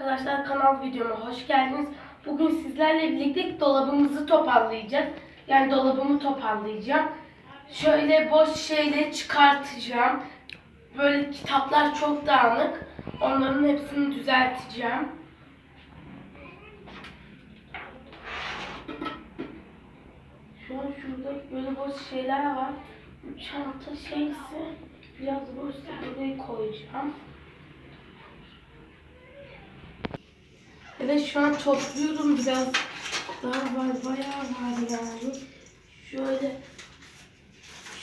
arkadaşlar kanal videoma hoş geldiniz. Bugün sizlerle birlikte dolabımızı toparlayacağız. Yani dolabımı toparlayacağım. Şöyle boş şeyleri çıkartacağım. Böyle kitaplar çok dağınık. Onların hepsini düzelteceğim. Şu an şurada böyle boş şeyler var. Çanta şeysi biraz boşsa buraya koyacağım. Evet şu an topluyorum biraz. Daha var bayağı var yani. Şöyle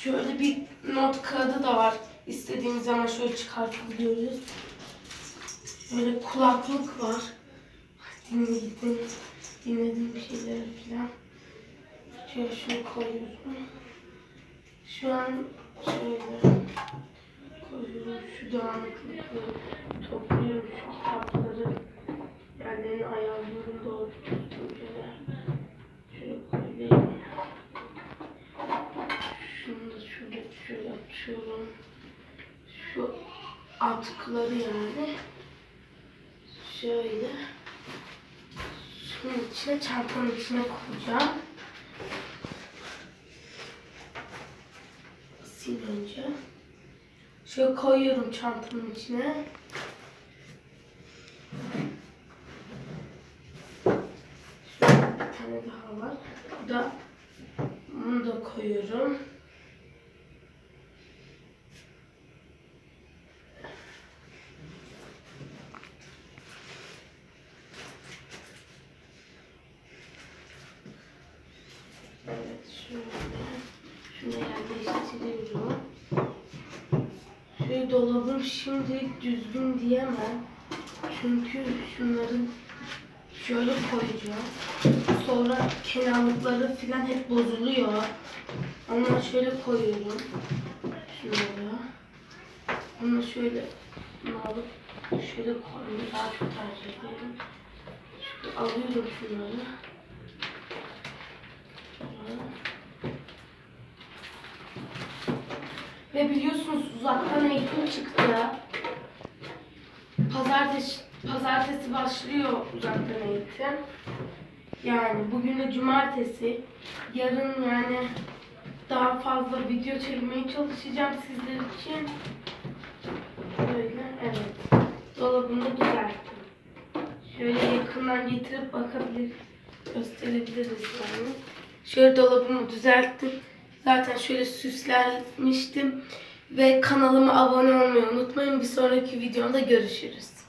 şöyle bir not kağıdı da var. İstediğimiz zaman şöyle çıkartabiliyoruz. Şöyle kulaklık var. Dinledim, dinledim bir şeyler falan. Şöyle şunu koyuyorum. Şu an şöyle koyuyorum şu dağınıklıkları topluyorum şu kitapları yerlerini ayarlıyorum doğru düzgünce şöyle koyayım şunu da şöyle şöyle açıyorum şu atkıları yani şöyle şunun içine çantanın içine koyacağım sil önce. Şöyle koyuyorum çantamın içine. Şöyle bir tane daha var. Bu da bunu da koyuyorum. Evet şöyle. Şunu yerleştiriyorum. Şöyle dolabım şimdi düzgün diyemem. Çünkü şunların şöyle koyacağım. Sonra kenarlıkları falan hep bozuluyor. Ama şöyle koyuyorum. Şunları. Bunu şöyle alıp şöyle koymayı daha çok tercih ediyorum. Şöyle alıyorum şunları. Şöyle. Ve biliyorsunuz uzaktan eğitim çıktı. Pazartesi, pazartesi başlıyor uzaktan eğitim. Yani bugün de cumartesi. Yarın yani daha fazla video çekmeye çalışacağım sizler için. Böyle evet. Dolabını da düzelttim. Şöyle yakından getirip bakabilir, gösterebiliriz yani. Şöyle dolabımı düzelttim. Zaten şöyle süslenmiştim. Ve kanalıma abone olmayı unutmayın. Bir sonraki videomda görüşürüz.